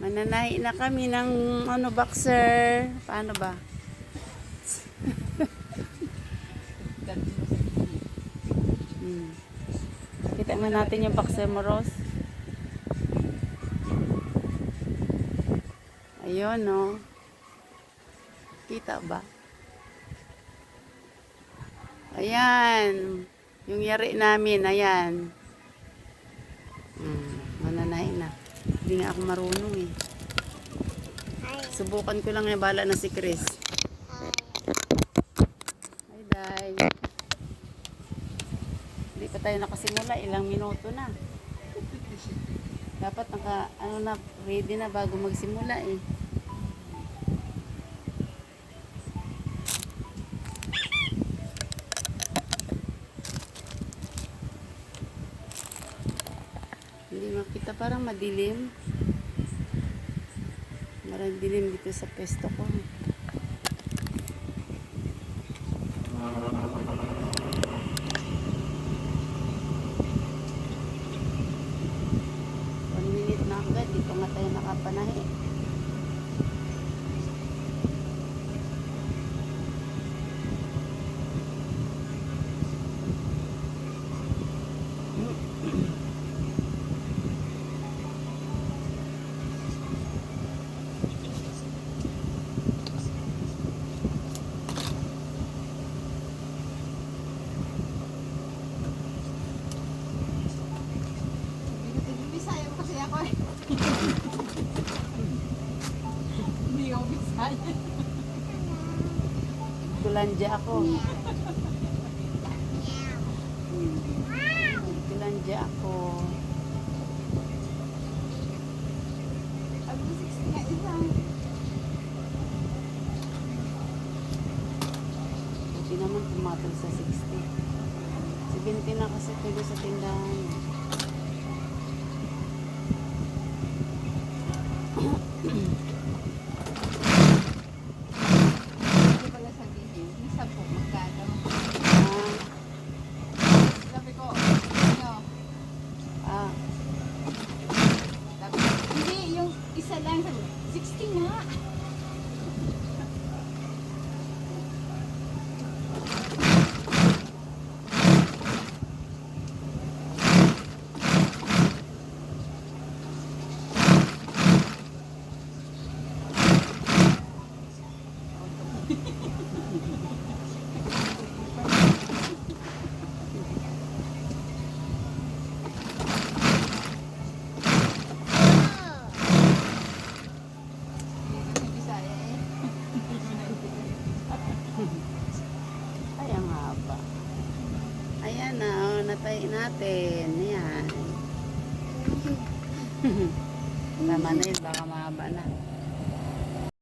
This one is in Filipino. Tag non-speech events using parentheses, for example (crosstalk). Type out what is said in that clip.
Mananahi na kami ng ano boxer. Paano ba? Hmm. Kita mo natin yung boxer mo, Rose. Ayun, no. Kita ba? Ayan. Yung yari namin, ayan. Hindi nga ako marunong eh. Subukan ko lang yung bala na si Chris. Hi, Day. Hindi pa tayo nakasimula. Ilang minuto na. Dapat naka, ano na, ready na bago magsimula eh. Hindi makita, parang madilim. Marang dilim dito sa pesto ko. One minute na agad, di pa nga tayo nakapanahi. Kulandya ako. Kulandya ako. Sabi ko 60 nga isa. Buti naman pumatol sa 60. 70 na kasi tuloy sa tindahan. Hindi (clears throat) pala sabihin. Yung sampu, magkano? Ah, Sabi ko, ano? ah, Sabi ko, hindi, yung isa lang. Sabi ko, 60 nga. Hindi kasi Bisaya eh. ay ang haba. Ayan na, oh, natay natin. Ayan. Tama na yun, baka mahaba na.